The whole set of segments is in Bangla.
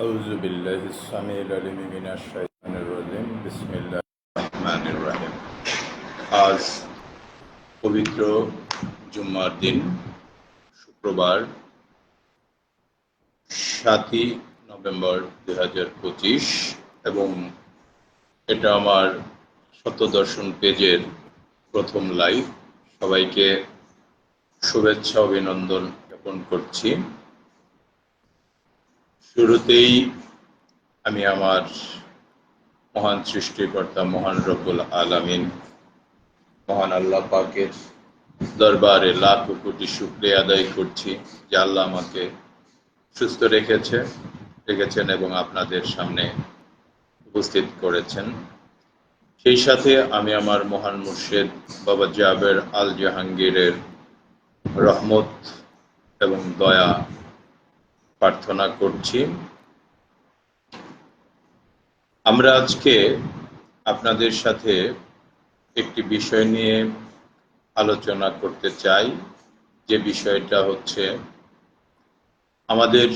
أعوذ بالله السميع العليم من الشيطان الرجيم بسم الله الرحمن الرحيم আজ পবিত্র জুম্মার দিন শুক্রবার সাতই নভেম্বর দুই হাজার পঁচিশ এবং এটা আমার সত্যদর্শন পেজের প্রথম লাইভ সবাইকে শুভেচ্ছা অভিনন্দন জ্ঞাপন করছি শুরুতেই আমি আমার মহান সৃষ্টিকর্তা, মহান রব্বুল আলামিন, মহান আল্লাহ পাকের দরবারে লাখ কোটি শুক্রিয়া আদায় করছি যে আল্লাহ আমাকে সুস্থ রেখেছে, রেখেছেন এবং আপনাদের সামনে উপস্থিত করেছেন। সেই সাথে আমি আমার মহান মুর্শেদ বাবা জাবের আল জাহাঙ্গীরের রহমত এবং দয়া প্রার্থনা করছি। আমরা আজকে আপনাদের সাথে একটি বিষয় নিয়ে আলোচনা করতে চাই। যে বিষয়টা হচ্ছে আমাদের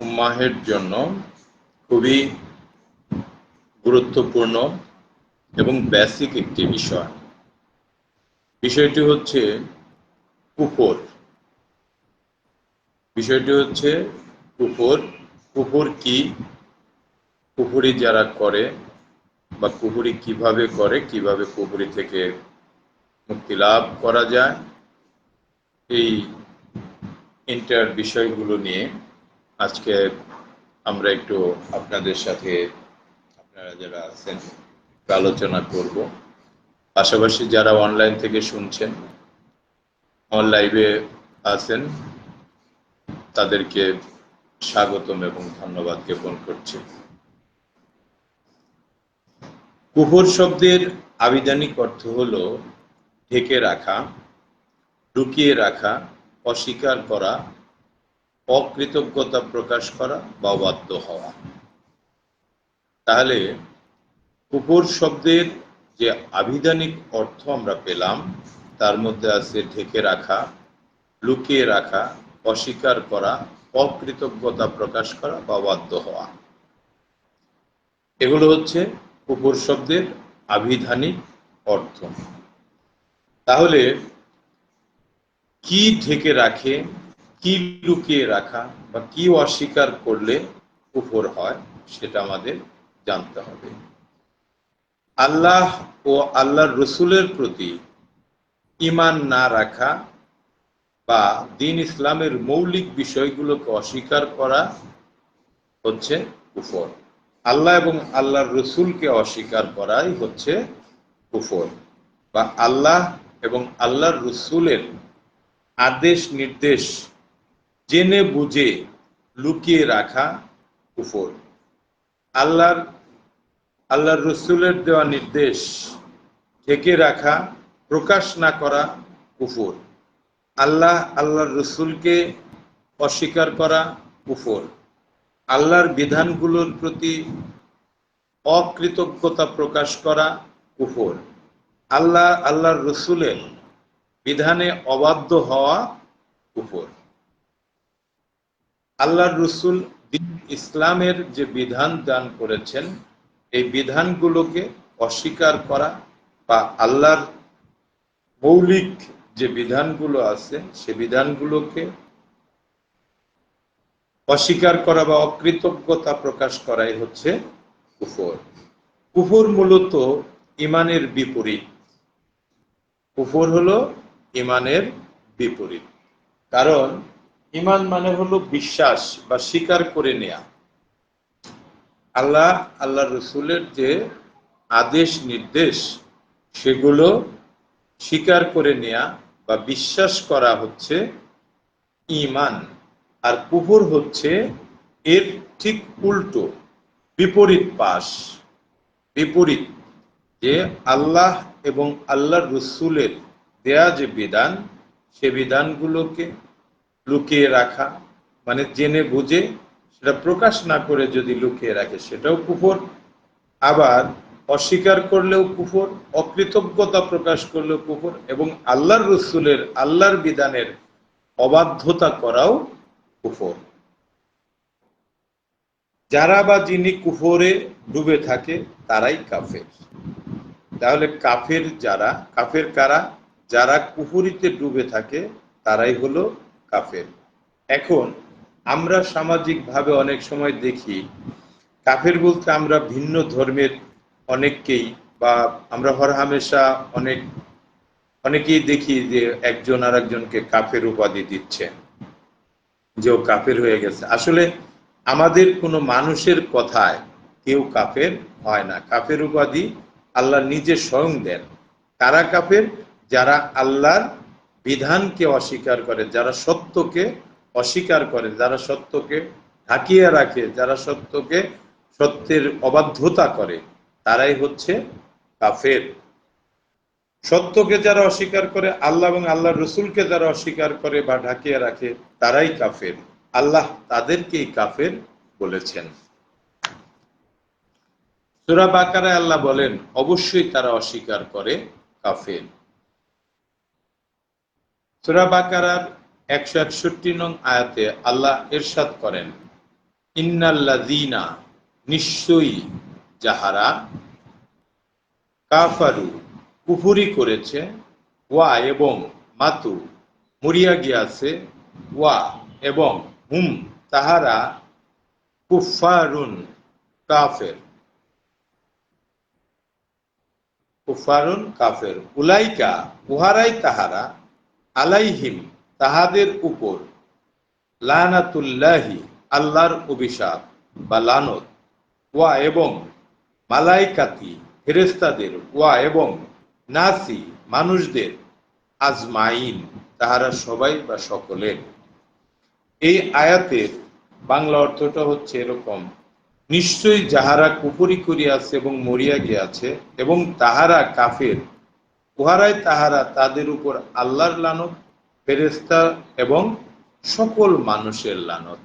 উম্মাহের জন্য খুবই গুরুত্বপূর্ণ এবং বেসিক একটি বিষয়। বিষয়টি হচ্ছে কুফর বিষয়টি হচ্ছে কুফর কুফর কি? কুফুরি যারা করে বা কুফুরি কীভাবে করে, কীভাবে কুফুরি থেকে মুক্তি লাভ করা যায়, এই ইন্টার বিষয়গুলো নিয়ে আজকে আমরা একটু আপনাদের সাথে, আপনারা যারা আছেন আলোচনা করব। পাশাপাশি যারা অনলাইন থেকে শুনছেন অন লাইভে আছেন তাদেরকে স্বাগতম এবং ধন্যবাদ জ্ঞাপন করছি। কুহর শব্দের আবিধানিক অর্থ হল ঢেকে রাখা লুকিয়ে রাখা, অস্বীকার করা, অকৃতজ্ঞতা প্রকাশ করা বা বাধ্য হওয়া। তাহলে কুকুর শব্দের যে আবিধানিক অর্থ আমরা পেলাম, তার মধ্যে আছে ঢেকে রাখা, লুকিয়ে রাখা অস্বীকার করা, অকৃতজ্ঞতা প্রকাশ করা বা বাধ্য হওয়া। এগুলো হচ্ছে কুকুর শব্দের আবিধানিক অর্থ। তাহলে কি ঢেকে রাখে, কি লুকিয়ে রাখা বা কি অস্বীকার করলে কুফর হয়, সেটা আমাদের জানতে হবে। আল্লাহ ও আল্লাহর রসুলের প্রতি ইমান না রাখা বা দিন ইসলামের মৌলিক বিষয়গুলোকে অস্বীকার করা হচ্ছে কুফর। আল্লাহ এবং আল্লাহর রসুলকে অস্বীকার করাই হচ্ছে কুফর। বা আল্লাহ এবং আল্লাহর রসুলের আদেশ নির্দেশ জেনে বুঝে লুকিয়ে রাখা কুফর। আল্লাহর আল্লাহর রসুলের দেওয়া নির্দেশ ঢেকে রাখা, প্রকাশ না করা কুফর। আল্লাহ, আল্লাহর রসুলকে অস্বীকার করা কুফর। আল্লাহর বিধানগুলোর প্রতি অকৃতজ্ঞতা প্রকাশ করা কুফর। আল্লাহ, আল্লাহর রসুলের বিধানে অবাধ্য হওয়া কুফর। আল্লাহর রসুল ইসলামের যে বিধান দান করেছেন, এই বিধানগুলোকে অস্বীকার করা বা আল্লাহর মৌলিক যে বিধানগুলো আছে, সে বিধানগুলোকে অস্বীকার করা বা অকৃতজ্ঞতা প্রকাশ করাই হচ্ছে কুফর। কুফর মূলত ইমানের বিপরীত। কুফর হলো ইমানের বিপরীত। কারণ ইমান মানে হলো বিশ্বাস বা স্বীকার করে নেয়া। আল্লাহ আল্লাহ রসুলের যে আদেশ নির্দেশ সেগুলো স্বীকার করে নেয়া বা বিশ্বাস করা হচ্ছে ইমান আর কুফর হচ্ছে এর ঠিক উল্টো, বিপরীত পাশ, বিপরীত যে আল্লাহ এবং আল্লাহর রসুলের দেয়া যে বিধান, সে বিধানগুলোকে লুকিয়ে রাখা মানে জেনে বুঝে সেটা প্রকাশ না করে যদি লুকিয়ে রাখে, সেটাও কুফর। আবার অস্বীকার করলেও কুফর, অকৃতজ্ঞতা প্রকাশ করলেও কুফর এবং আল্লাহর রসুলের, আল্লাহর বিধানের অবাধ্যতা করাও কুফর। যারা বা যিনি কুফরে ডুবে থাকে, তারাই কাফের। তাহলে কাফের যারা, কাফের কারা? যারা কুফুরিতে ডুবে থাকে, তারাই হলো কাফের। এখন আমরা সামাজিকভাবে অনেক সময় দেখি, কাফের বলতে আমরা ভিন্ন ধর্মের অনেককেই বা আমরা হরহামেশা অনেক, অনেকেই দেখি যে একজন আর একজনকে কাফের উপাধি দিচ্ছেন যে ও কাফের হয়ে গেছে। আসলে আমাদের কোনো মানুষের কথায় কেউ কাফের হয় না। কাফের উপাধি আল্লাহ নিজে স্বয়ং দেন। কারা কাফের? যারা আল্লাহর বিধানকে অস্বীকার করে, যারা সত্যকে অস্বীকার করে, যারা সত্যকে ঢাকিয়ে রাখে, যারা সত্যকে সত্যের অবাধ্যতা করে। তারাই হচ্ছে কাফের। সত্যকে যারা অস্বীকার করে, আল্লাহ এবং আল্লাহ রসুলকে যারা অস্বীকার করে বা ঢাকিয়ে রাখে, তারাই কাফের। আল্লাহ তাদেরকেই কাফের বলেছেন। সুরা বাকারে আল্লাহ বলেন, অবশ্যই তারা অস্বীকার করে কাফের। সুরা বাকারার একশো একষট্টি নং আয়াতে আল্লাহ এরশাদ করেন, ইন্নাল্লাযীনা নিশ্চয়ই যাহারা কাফারু, কুফুরি করেছে, ওয়া এবং মাতু মরিয়া গিয়াছে, ওয়া এবং হুম, তাহারা কুফারুন কাফের। কুফারুন কাফের। উলাইকা, উহারাই তাহারা আলাইহিম, তাহাদের উপর লানাতুল্লাহি, আল্লাহর অভিশাপ বা লানত। ওয়া এবং মালাইকাতি ফেরেস্তাদের ওয়া এবং নাসি মানুষদের আজমাইন, তাহারা সবাই বা সকলের। এই আয়াতের বাংলা অর্থটা হচ্ছে এরকম, নিশ্চয়ই যাহারা কুপুরি করিয়াছে এবং মরিয়া গিয়াছে এবং তাহারা কাফের, উহারাই তাহারা তাদের উপর আল্লাহর লানত ফেরেস্তা এবং সকল মানুষের লানত।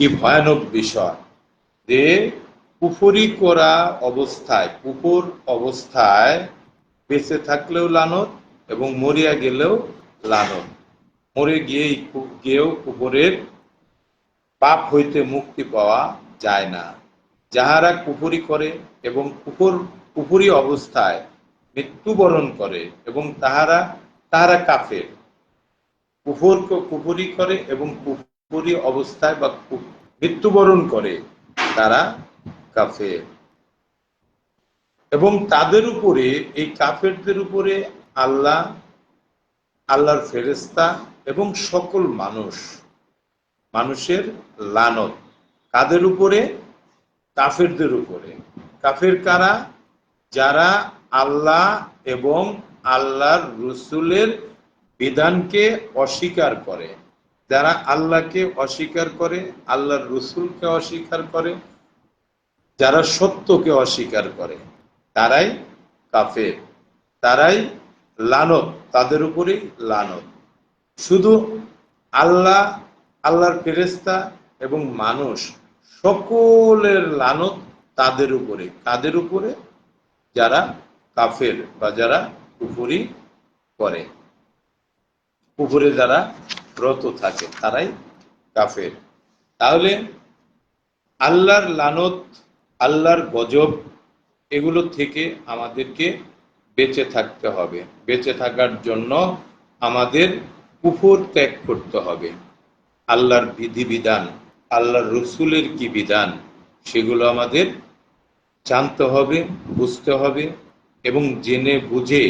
কি ভয়ানক বিষয় যে কুফরি করা অবস্থায় কুকুর অবস্থায় বেঁচে থাকলেও লানত এবং মরিয়া গেলেও লানত। মরে গিয়েই গিয়েও কুকুরের পাপ হইতে মুক্তি পাওয়া যায় না। যাহারা কুপুরি করে এবং কুকুর কুপুরি অবস্থায় মৃত্যুবরণ করে এবং তাহারা তাহারা কাফের। কুফর কুপুরি করে এবং কুপুরি অবস্থায় বা মৃত্যুবরণ করে, তারা কাফের। এবং তাদের উপরে, এই কাফেরদের উপরে আল্লাহ, আল্লাহর ফেরেস্তা এবং সকল মানুষ, মানুষের লানত। কাদের উপরে? কাফেরদের উপরে। কাফের কারা? যারা আল্লাহ এবং আল্লাহর রসুলের বিধানকে অস্বীকার করে। যারা আল্লাহকে অস্বীকার করে, আল্লাহর রসুলকে অস্বীকার করে যারা সত্যকে অস্বীকার করে, তারাই কাফের, তারাই লানত, তাদের উপরেই লানত। শুধু আল্লাহ, আল্লাহর ফেরেস্তা এবং মানুষ সকলের লানত তাদের উপরে, কাদের উপরে? যারা কাফের বা যারা কুপুরি করে। কুপুরে যারা ব্রত থাকে, তারাই কাফের। তাহলে আল্লাহর লানত আল্লাহর গজব এগুলো থেকে আমাদেরকে বেঁচে থাকতে হবে। বেঁচে থাকার জন্য আমাদের কুফর ত্যাগ করতে হবে। আল্লাহর বিধিবিধান, আল্লাহর রসুলের কি বিধান, সেগুলো আমাদের জানতে হবে, বুঝতে হবে এবং জেনে বুঝে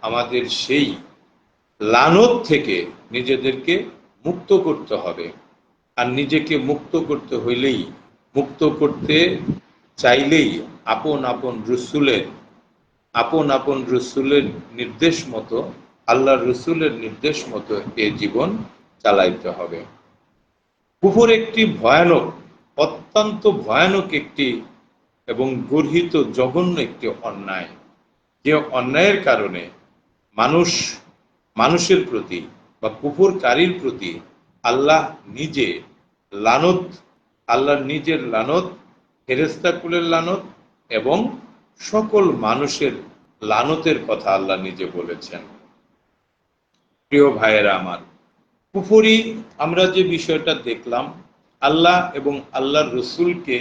আমাদের সেই লানত থেকে নিজেদেরকে মুক্ত করতে হবে। আর নিজেকে মুক্ত করতে হইলেই মুক্ত করতে চাইলেই আপন আপন রসুলের, আপন আপন রসুলের নির্দেশ মতো আল্লাহ রসুলের নির্দেশ মতো এ জীবন চালাইতে হবে। কুকুর একটি ভয়ানক, অত্যন্ত ভয়ানক একটি এবং গর্হিত জঘন্য একটি অন্যায়। যে অন্যায়ের কারণে মানুষ, মানুষের প্রতি বা কুকুরকারীর প্রতি আল্লাহ নিজে লানত আল্লাহর নিজের লানত ফেরেস্তাকুলের লানত এবং সকল মানুষের লানতের কথা আল্লাহ নিজে বলেছেন। প্রিয় ভাইয়েরা আমার, কুফুরি আমরা যে বিষয়টা দেখলাম, আল্লাহ এবং আল্লাহর রসুলকে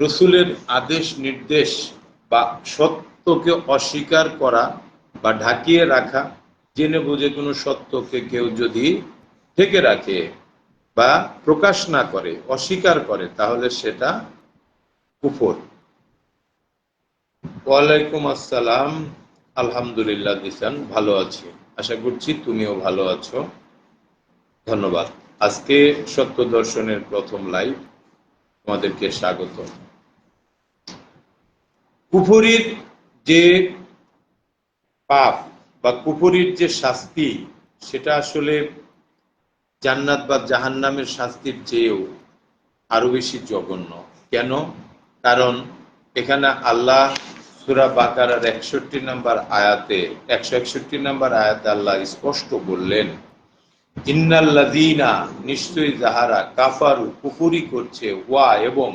রসুলের আদেশ, নির্দেশ বা সত্যকে অস্বীকার করা বা ঢাকিয়ে রাখা, জেনে বুঝে কোনো সত্যকে কেউ যদি ঢেকে রাখে বা প্রকাশ না করে, অস্বীকার করে, তাহলে সেটা কুফর। ওয়ালাইকুম আসসালাম। আলহামদুলিল্লাহ, দিসান, ভালো আছি। আশা করছি তুমিও ভালো আছো। ধন্যবাদ। আজকে সত্য দর্শনের প্রথম লাইভ তোমাদেরকে স্বাগত কুফুরির যে পাপ বা কুফুরির যে শাস্তি, সেটা আসলে জান্নাত বা জাহান্নামের শাস্তির চেয়েও আরও বেশি জঘন্য। কেন? কারণ এখানে আল্লাহ সুরা বাকারার একষট্টি নাম্বার আয়াতে, একশো একষট্টি নাম্বার আয়াতে আল্লাহ স্পষ্ট বললেন ইন্নাল্লাদিনা নিশ্চয়ই যাহারা কাফারু, কুফুরি করছে, ওয়া এবং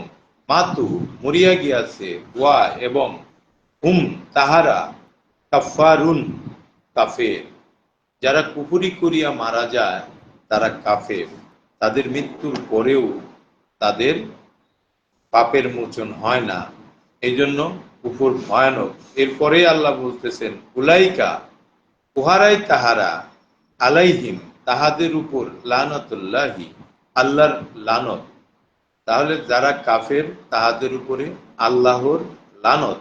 মাতু মরিয়া গিয়াছে, ওয়া এবং হুম তাহারা কাফারুন কাফের। যারা কুফুরি করিয়া মারা যায়, তারা কাফের। তাদের মৃত্যুর পরেও তাদের পাপের মোচন হয় না। এই জন্য কুফুর ভয়ানক। এরপরে আল্লাহ বলতেছেন, উলাইকা উহারাই তাহারা আলাইহিম, তাহাদের উপর লানতুল্লাহি, আল্লাহর লানত। তাহলে যারা কাফের, তাহাদের উপরে আল্লাহর লানত।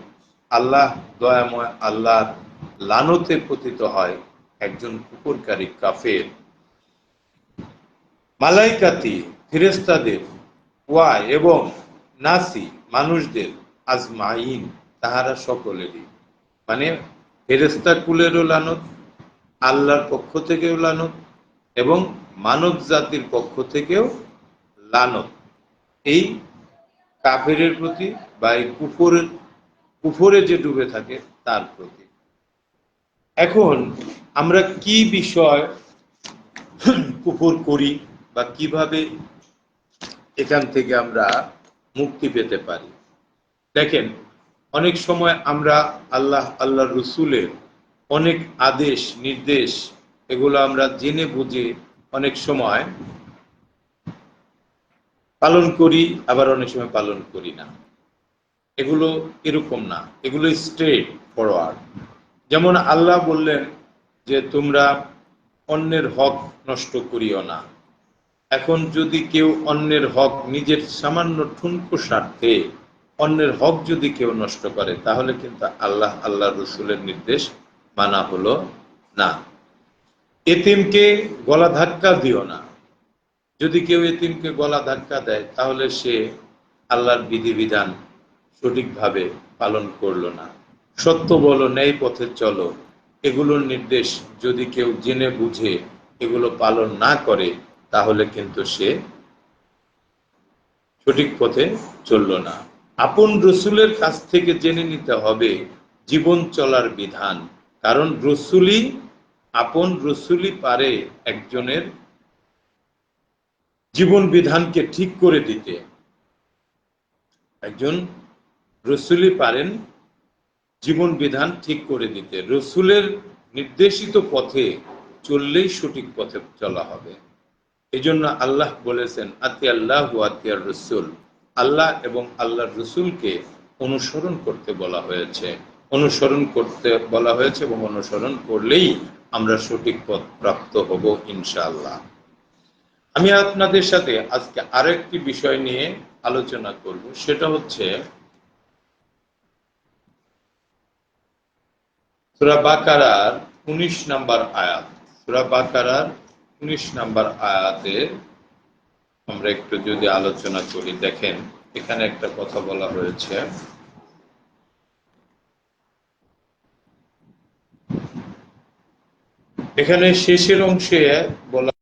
আল্লাহ দয়াময় আল্লাহর লানতে পতিত হয় একজন কুকুরকারী কাফের। মালাইকাতি ফিরেস্তাদের ওয়া এবং নাসি, মানুষদের, আজমাইন, তাহারা সকলেরই। মানে ফেরেস্তা কুলেরও লানত, আল্লাহর পক্ষ থেকেও লানত, এবং মানব জাতির পক্ষ থেকেও লানত। এই কাফেরের প্রতি বা এই কুফরের, কুফরে যে ডুবে থাকে, তার প্রতি। এখন, আমরা কি বিষয় কুফর করি বা কীভাবে এখান থেকে আমরা মুক্তি পেতে পারি। দেখেন, অনেক সময় আমরা আল্লাহ আল্লাহ রসুলের অনেক আদেশ, নির্দেশ, এগুলো আমরা জেনে বুঝে অনেক সময় পালন করি, আবার অনেক সময় পালন করি না। এগুলো এরকম না। এগুলো স্ট্রেট ফরওয়ার্ড যেমন আল্লাহ বললেন যে, তোমরা অন্যের হক নষ্ট করিও না। এখন যদি কেউ অন্যের হক নিজের সামান্য ঠুনকো স্বার্থে অন্যের হক যদি কেউ নষ্ট করে, তাহলে কিন্তু আল্লাহ আল্লাহ রসুলের নির্দেশ মানা হলো না। এতিমকে গলা ধাক্কা দিও না। যদি কেউ এতিমকে গলা ধাক্কা দেয়, তাহলে সে আল্লাহর বিধিবিধান সঠিকভাবে পালন করল না। সত্য বলো, ন্যায় পথে চলো। এগুলোর নির্দেশ যদি কেউ জেনে বুঝে, এগুলো পালন না করে তাহলে কিন্তু সে সঠিক পথে চলল না। আপন রসুলের কাছ থেকে জেনে নিতে হবে জীবন চলার বিধান। কারণ রসুলই আপন রসুলই পারে একজনের জীবন বিধানকে ঠিক করে দিতে। একজন রসুলই পারেন জীবন বিধান ঠিক করে দিতে। রসুলের নির্দেশিত পথে চললেই সঠিক পথে চলা হবে। এই জন্য আল্লাহ বলেছেন, আতি আল্লাহ আতিয়ার রসুল। আল্লাহ এবং আল্লাহর রসুলকে অনুসরণ করতে বলা হয়েছে। অনুসরণ করতে বলা হয়েছে এবং অনুসরণ করলেই আমরা সঠিক পথ প্রাপ্ত হব ইনশাআল্লাহ। আমি আপনাদের সাথে আজকে আরেকটি বিষয় নিয়ে আলোচনা করব। সেটা হচ্ছে সুরা বাকারার উনিশ নাম্বার আয়াত। সুরা বাকারার উনিশ নাম্বার আয়াতে আমরা একটু যদি আলোচনা করি, দেখেন এখানে একটা কথা বলা হয়েছে। এখানে শেষের অংশে বলা